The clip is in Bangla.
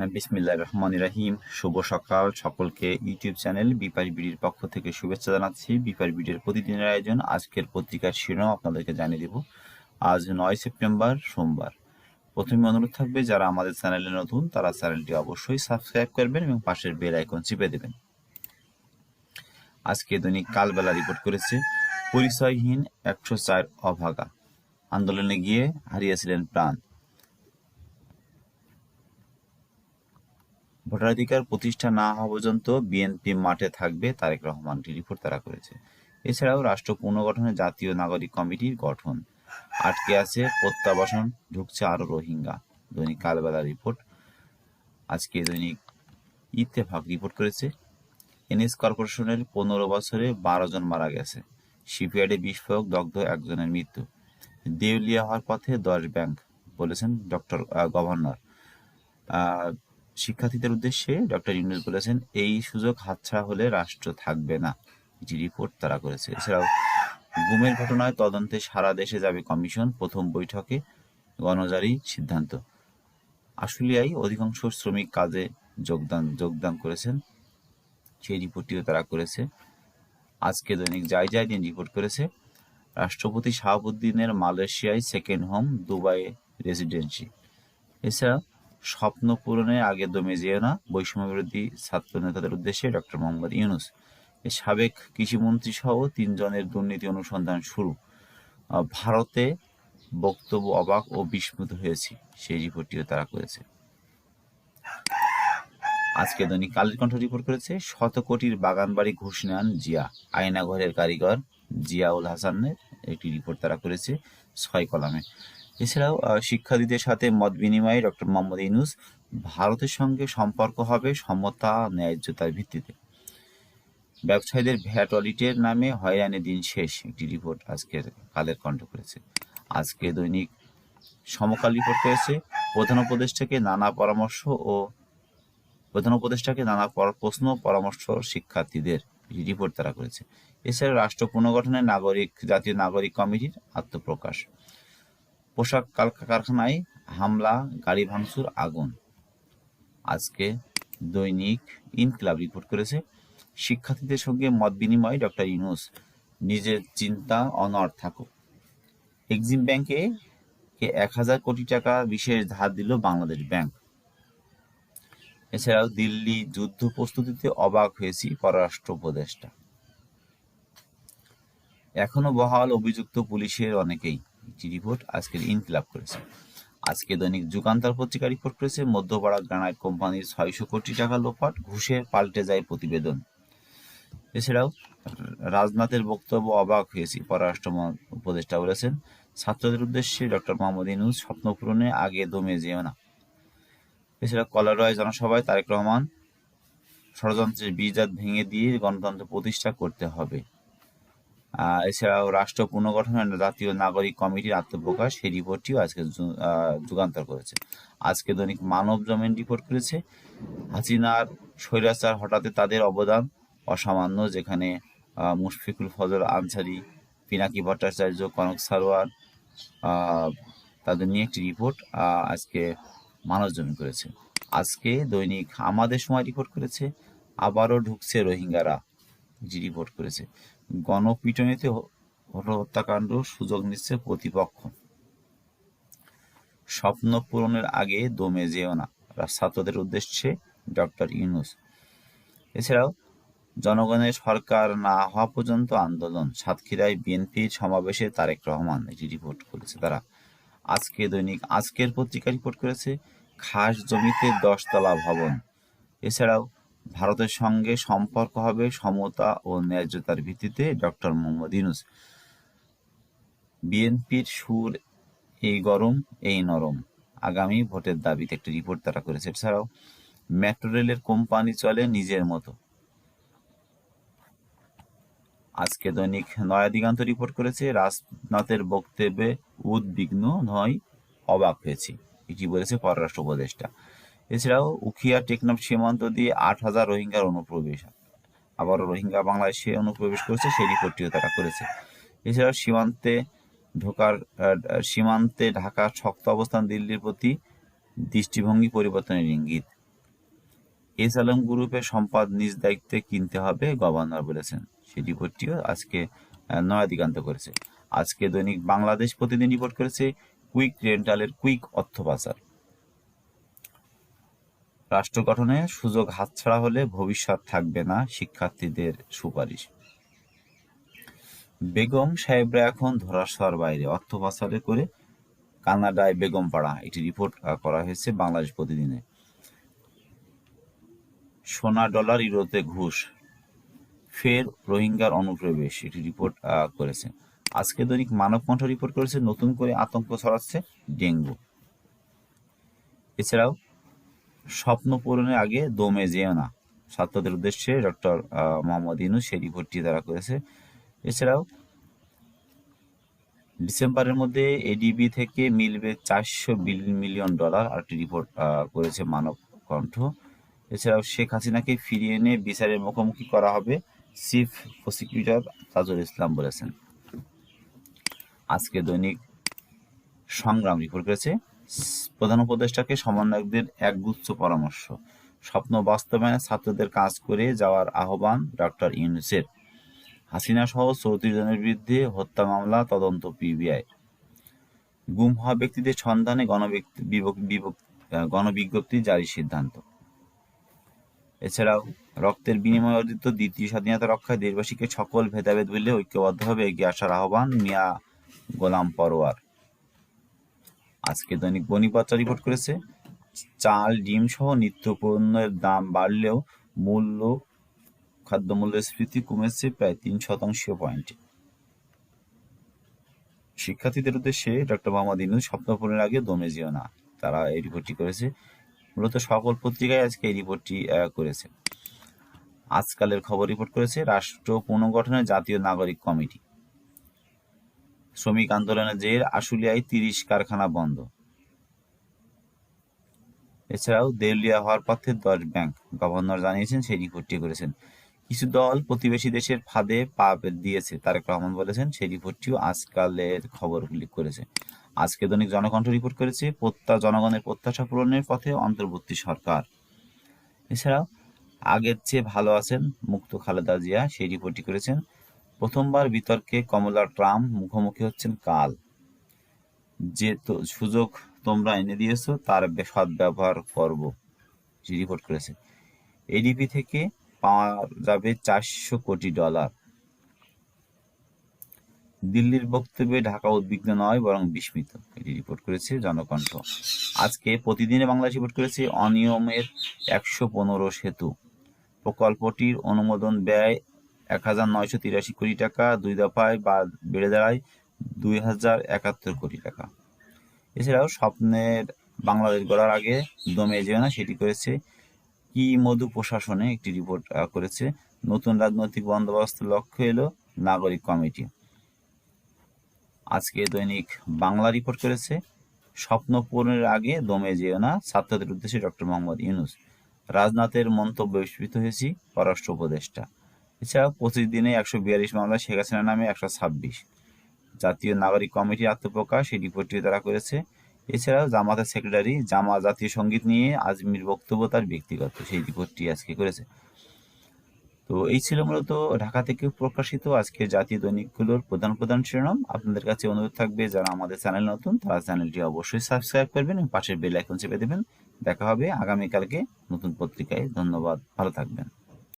হ্যাঁ বিসমিল্লাহ রহমান রাহিম। শুভ সকাল সকলকে ইউটিউব চ্যানেল বিপারি বিডির পক্ষ থেকে শুভেচ্ছা জানাচ্ছি। বিপারি বিডির প্রতিদিনের আয়োজন, আজকের পত্রিকার শিরোনাম আপনাদেরকে জানিয়ে দেব। আজ নয় সেপ্টেম্বর, সোমবার। প্রথমে অনুরোধ থাকবে, যারা আমাদের চ্যানেলে নতুন, তারা চ্যানেলটি অবশ্যই সাবস্ক্রাইব করবেন এবং পাশের বেল আইকন চিপে দেবেন। আজকে দৈনিক কালবেলা রিপোর্ট করেছে, পরিচয়হীন একশো চার অভাগা। আন্দোলনে গিয়ে হারিয়েছিলেন প্রাণ। ভোটাধিকার প্রতিষ্ঠা না হওয়া পর্যন্ত বিএনপি মাঠে থাকবে তারেক রহমানটি রিপোর্ট তারা করেছে। এছাড়াও রাষ্ট্র পুনর্গঠনে জাতীয় নাগরিক কমিটির গঠন। আটকে আছে প্রত্যাবাসন, ঢুকছে আরও রোহিঙ্গা। দৈনিক কালবেলা রিপোর্ট। আজকে দৈনিক ইত্তেফাক রিপোর্ট করেছে। এনএস কর্পোরেশনের পনেরো বছরে বারো জন মারা গেছে। শিপইয়ার্ডে বিস্ফোরক, দগ্ধ একজনের মৃত্যু। দেউলিয়া হওয়ার পথে দশ ব্যাংক বলেছেন ডক্টর গভর্নর। শিক্ষার্থীদের উদ্দেশ্যে ডক্টর ইউনুস বলেছেন, এই সুযোগ হাতছাড়া হলে রাষ্ট্র থাকবে না। এটি রিপোর্ট তারা করেছে। এছাড়াও, গুমের ঘটনায় তদন্তে সারা দেশে যাবে কমিশন, প্রথম বৈঠকে গণজারি সিদ্ধান্ত। আশুলিয়ায় অধিকাংশ শ্রমিক কাজে যোগদান যোগদান করেছেন। সেই রিপোর্টটিও তারা করেছে। আজকে দৈনিক যাই যাই দিন রিপোর্ট করেছে, রাষ্ট্রপতি শাহাবুদ্দিনের মালয়েশিয়ায় সেকেন্ড হোম দুবাই রেসিডেন্সি। এছাড়া স্বপ্ন পূরণে আগে দমে যেও না। বৈষম্য বিরোধী ছাত্র নেতাদের উদ্দেশ্যে ডক্টর মোহাম্মদ ইউনুস সাবেক কৃষিমন্ত্রী সহ তিনজনের দুর্নীতি অনুসন্ধান শুরু। ভারতে বক্তব্য অবাক ও বিস্মিত হয়েছি, সেই রিপোর্টটিও তারা করেছে। আজকে দৈনিক কালের কণ্ঠ রিপোর্ট করেছে শত কোটির বাগান বাড়ি ঘুষ নেন জিয়া। আয়নাঘরের কারিগর জিয়াউল হাসানের একটি রিপোর্ট তারা করেছে ছয় কলামে। এছাড়াও শিক্ষার্থীদের সাথে মত বিনিময়ে ডক্টর মোহাম্মদ ইউনুস ভারতের সঙ্গে সম্পর্ক হবে সমতা ন্যায্যতার ভিত্তিতে। ব্যবসায়ীদের ভ্যাট অডিটের নামে হয়রানি দিন শেষ, একটি রিপোর্ট আজকের কালের কণ্ঠ করেছে। আজকে দৈনিক সমকাল রিপোর্ট করেছে, প্রধান উপদেষ্টাকে নানা পরামর্শ ও প্রধান উপদেষ্টাকে নানা পর- প্রশ্ন পরামর্শ শিক্ষার্থীদের রিপোর্ট তারা করেছে। এছাড়া রাষ্ট্র পুনর্গঠনে নাগরিক, জাতীয় নাগরিক কমিটির আত্মপ্রকাশ। পোশাক কারখানায় হামলা, গাড়ি ভাঙচুর, আগুন। আজকে দৈনিক ইনকিলাব রিপোর্ট করেছে। শিক্ষার্থীদের সঙ্গে মত বিনিময়ে ডক্টর ইউনুস। নিজের চিন্তা অনড় থাকুক। এক্সিম ব্যাংকে এক হাজার কোটি টাকা বিশেষ ধার দিল বাংলাদেশ ব্যাংক। এছাড়াও দিল্লি যুদ্ধ প্রস্তুতিতে অবাক হয়েছি পররাষ্ট্র উপদেষ্টা। এখনও বহাল অভিযুক্ত পুলিশের অনেকেই। রিপোর্ট আজকের ইনকিলাব করেছে। আজকে দৈনিক যুগান্তর পত্রিকা রিপোর্ট করেছে মধ্যপাড়া গ্রানাইট কোম্পানির ছয়শো কোটি টাকা লোপাট, ঘুষে পাল্টে যায় প্রতিবেদন। এছাড়াও, রাজনাথের বক্তব্য অবাক হয়েছি, পররাষ্ট্র উপদেষ্টা বলেছেন, ছাত্রদের উদ্দেশ্যে ডক্টর মোহাম্মদ ইনুস স্বপ্ন পূরণে আগে দমে যেও না। এছাড়া কলারয় জনসভায় তারেক রহমান ষড়যন্ত্রের বীজাত ভেঙে দিয়ে গণতন্ত্র প্রতিষ্ঠা করতে হবে। এছাড়াও রাষ্ট্র পুনর্গঠনের জাতীয় নাগরিক কমিটির আত্মপ্রকাশ, সেই রিপোর্টটিও আজকে যুগান্তর করেছে। আজকে দৈনিক মানব জমিন রিপোর্ট করেছে। হাসিনার স্বৈরাচার হঠাতে তাদের অবদান অসামান্য, যেখানে মুশফিকুল ফজল আনসারি, পিনাকি ভট্টাচার্য, কনক সারোয়ার তাদের নিয়ে একটি রিপোর্ট আজকে মানব জমিন করেছে। আজকে দৈনিক আমাদের সময় রিপোর্ট করেছে। আবারও ঢুকছে রোহিঙ্গারা রিপোর্ট করেছে। গণপিটুনিতে হলো হত্যাকাণ্ড সুযোগ নিচ্ছে প্রতিপক্ষ। স্বপ্ন পূরণের আগে দমে যেও না ছাত্রদের উদ্দেশ্যে ডক্টর ইউনুস। এছাড়াও, জনগণের সরকার না হওয়া পর্যন্ত আন্দোলন, সাতক্ষীরায় বিএনপি সমাবেশে তারেক রহমান এটি রিপোর্ট করেছে তারা। আজকে দৈনিক আজকের পত্রিকা রিপোর্ট করেছে, খাস জমিতে দশতলা ভবন। এছাড়াও ভারতের সঙ্গে সম্পর্ক হবে, সমতা ও ন্যায্যতার ভিত্তিতে ডক্টর মোহাম্মদ ইউনুস। বিএনপির সুর এই গরম, এই নরম। আগামী ভোটের দাবিতে একটি রিপোর্ট তারা করেছে। এছাড়াও, মেট্রো রেলের কোম্পানি চলে নিজের মতো। আজকে দৈনিক নয়া দিগান্ত রিপোর্ট করেছে, রাজনাথের বক্তব্যে উদ্বিগ্ন নয়, অবাক হয়েছি। এটি বলেছে পররাষ্ট্র উপদেষ্টা। এছাড়াও উখিয়া টেকনাফ সীমান্ত দিয়ে আট হাজার রোহিঙ্গার অনুপ্রবেশ। আবারও রোহিঙ্গা বাংলাদেশে অনুপ্রবেশ করেছে সেই রিপোর্টটিও তারা করেছে। এছাড়াও সীমান্তে ঢোকার সীমান্তে ঢাকার শক্ত অবস্থান দিল্লির প্রতি দৃষ্টিভঙ্গি পরিবর্তনের ইঙ্গিত। এস আলম গ্রুপের সম্পদ নিজ দায়িত্বে কিনতে হবে গভর্নর বলেছেন। সেই রিপোর্টটিও আজকে আহ, নয়া দিগান্ত করেছে। আজকে দৈনিক বাংলাদেশ প্রতিদিন রিপোর্ট করেছে কুইক রেন্টালের কুইক অর্থ পাচার রাষ্ট্র গঠনে সুযোগ হাতছাড়া হলে ভবিষ্যৎ থাকবে না শিক্ষার্থীদের সুপারিশ। বেগম সাহেবরা এখন ধরাছোঁয়ার বাইরে অর্থ পাচারে করে কানাডায় বেগম পাড়া একটি রিপোর্ট করা হয়েছে বাংলাদেশ প্রতিদিনে। সোনা ডলার ইউরোতে ঘুষ, ফের রোহিঙ্গার অনুপ্রবেশ এটি রিপোর্ট করেছে। আজকে দৈনিক মানব কণ্ঠ রিপোর্ট করেছে, নতুন করে আতঙ্ক ছড়াচ্ছে ডেঙ্গু। এছাড়াও স্বপ্ন পূরণের আগে দমে যেও না। ছাত্রদের উদ্দেশ্যে ডক্টর মোহাম্মদ ইনুস সেই রিপোর্টটি তারা করেছে। এছাড়াও ডিসেম্বরের মধ্যে এডিবি থেকে মিলবে চারশো মিলিয়ন ডলার আরেকটি রিপোর্ট করেছে মানব কণ্ঠ এছাড়াও শেখ হাসিনাকে ফিরিয়ে এনে বিচারের মুখোমুখি করা হবে চিফ প্রসিকিউটর তাজুল ইসলাম বলেছেন। আজকে দৈনিক সংগ্রাম রিপোর্ট করেছে। প্রধান উপদেষ্টাকে সমন্বয়কদের একগুচ্ছ পরামর্শ, স্বপ্ন বাস্তবায়নে ছাত্রদের কাজ করে যাওয়ার আহ্বান ডক্টর ইউনুসের। হাসিনা সহ চৌত্রিশ জনের বিরুদ্ধে হত্যা মামলা, তদন্ত পিবিআই। গুম হওয়া ব্যক্তিদের সন্ধানে গণবিজ্ঞপ্তি জারির সিদ্ধান্ত। এছাড়াও রক্তের বিনিময়ে অর্জিত দ্বিতীয় স্বাধীনতা রক্ষায় দেশবাসীকে সকল ভেদাভেদ ভুলে ঐক্যবদ্ধভাবে এগিয়ে আসার আহ্বান মিয়া গোলাম পরোয়ার। আজকে দৈনিক বনিপত্র রিপোর্ট করেছে, চাল, ডিম সহ নিত্য পণ্যের দাম বাড়লেও মূল্য খাদ্য মূল্যস্ফীতি কমেছে প্রায় তিন শতাংশ পয়েন্টে শিক্ষার্থীদের উদ্দেশ্যে ডক্টর মোহাম্মদ ইনুস স্বপ্ন পূরণের আগে দমে যেও না। তারা এই রিপোর্টটি করেছে। মূলত সকল পত্রিকায় আজকে এই রিপোর্টটি করেছে। আজকালের খবর রিপোর্ট করেছে, রাষ্ট্র পুনর্গঠনের জাতীয় নাগরিক কমিটি। শ্রমিক আন্দোলনের জের, আশুলিয়ায় তিরিশ কারখানা বন্ধ। এছাড়াও দেউলিয়া হওয়ার পথে দশ ব্যাংক গভর্নর জানিয়েছেন সেই রিপোর্টটি করেছেন। কিছু দল প্রতিবেশী দেশের ফাঁদে পা দিয়েছে, তারেক রহমান বলেছেন সেই রিপোর্টটিও আজকালের খবর উল্লেখ করেছে। আজকে দৈনিক জনকণ্ঠ রিপোর্ট করেছে, প্রত্যা, জনগণের প্রত্যাশা পূরণের পথে অন্তর্বর্তী সরকার। এছাড়াও আগের চেয়ে ভালো আছেন মুক্ত খালেদা জিয়া, সেই রিপোর্টটি করেছেন। প্রথমবার বিতর্কে কমলা ট্রাম্প মুখোমুখি হচ্ছেন কাল। যে সুযোগ তোমরা এনে দিয়েছ, তার সদ্ব্যবহার করব রিপোর্ট করেছে। এডিপি থেকে পাওয়া যাবে চারশো কোটি ডলার। দিল্লির বক্তব্যে ঢাকা উদ্বিগ্ন নয়, বরং বিস্মিত, এটি রিপোর্ট করেছে জনকণ্ঠ। আজকে প্রতিদিনে বাংলাদেশ রিপোর্ট করেছে অনিয়মের একশো পনেরো সেতু। প্রকল্পটির অনুমোদন ব্যয় এক হাজার নয়শো তিরাশি কোটি টাকা, দুই দফায় বা বেড়ে দাঁড়ায় দুই হাজার একাত্তর কোটি টাকা। এছাড়াও স্বপ্নের বাংলাদেশ গড়ার আগে দমে যেও না, সেটি করেছে কি মধু প্রশাসনে একটি রিপোর্ট করেছে। নতুন রাজনৈতিক বন্দোবস্ত লক্ষ্য এলো নাগরিক কমিটি। আজকে দৈনিক বাংলা রিপোর্ট করেছে, স্বপ্ন পূরণের আগে দমে যেও না, ছাত্রদের উদ্দেশ্যে ডক্টর মোহাম্মদ ইউনুস। রাজনাথের মন্তব্য বিস্মিত হয়েছি, পররাষ্ট্র উপদেষ্টা। এছাড়াও পঁচিশ দিনে একশো বিয়াল্লিশ মামলা শেখ হাসিনা নামে একশো ছাব্বিশ। জাতীয় নাগরিক কমিটির আত্মপ্রকাশ এই রিপোর্টটি তারা করেছে। এছাড়াও জামাতের সেক্রেটারি জামা জাতীয় সংগীত নিয়ে আজমির বক্তব্য তার ব্যক্তিগত, সেই রিপোর্টটি আজকে করেছে। তো এই ছিল মূলত ঢাকা থেকে প্রকাশিত আজকে জাতীয় দৈনিকগুলোর প্রধান প্রধান শিরোনাম। আপনাদের কাছে অনুরোধ থাকবে, যারা আমাদের চ্যানেল নতুন, তারা চ্যানেলটি অবশ্যই সাবস্ক্রাইব করবেন এবং পাশের বেল আইকন চেপে দেবেন। দেখা হবে আগামীকালকে নতুন পত্রিকায়। ধন্যবাদ, ভালো থাকবেন।